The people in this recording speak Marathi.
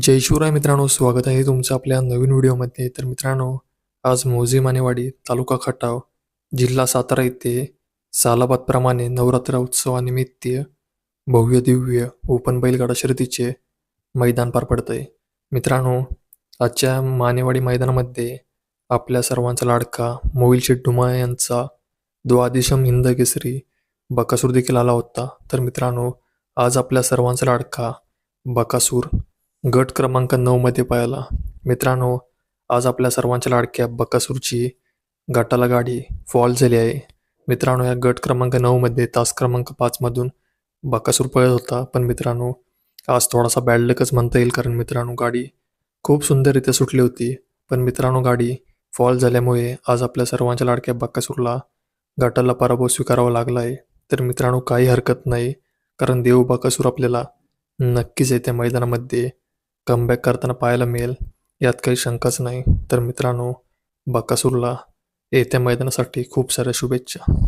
जय शिवराय मित्रांनो स्वागत आहे तुमचं आपल्या नवीन व्हिडिओमध्ये. तर मित्रांनो आज मौजे मानेवाडी तालुका खटाव जिल्हा सातारा येथे सालाबादप्रमाणे नवरात्र उत्सवानिमित्त भव्य दिव्य ओपन बैलगाडा शर्यतीचे मैदान पार पडतंय. मित्रांनो आजच्या मानेवाडी मैदानामध्ये आपल्या सर्वांचा लाडका मोईल शेड्डुमा यांचा द्वादिशम हिंद केसरी बकासूर देखील आला होता. तर मित्रांनो आज आपल्या सर्वांचा लाडका बकासूर गट क्रमांक नऊमध्ये पाहिला. मित्रांनो आज आपल्या सर्वांच्या लाडक्या बकासूरची गटाला गाडी फॉल झाली आहे. मित्रांनो या गट क्रमांक नऊमध्ये तास क्रमांक पाचमधून बकासूर पळत होता. पण मित्रांनो आज थोडासा बॅड लकच म्हणता येईल कारण मित्रांनो गाडी खूप सुंदररित्या सुटली होती. पण मित्रांनो गाडी फॉल झाल्यामुळे आज आपल्या सर्वांच्या लाडक्या बकासूरला गटाला पराभव स्वीकारावा लागला आहे. तर मित्रांनो काही हरकत नाही कारण देव बकासूर आपल्याला नक्कीच येत्या मैदानामध्ये कमबॅक करताना पाहायला मिळेल. यात काही शंकाच नाही. तर मित्रांनो बकासूरला येत्या मैदानासाठी खूप साऱ्या शुभेच्छा.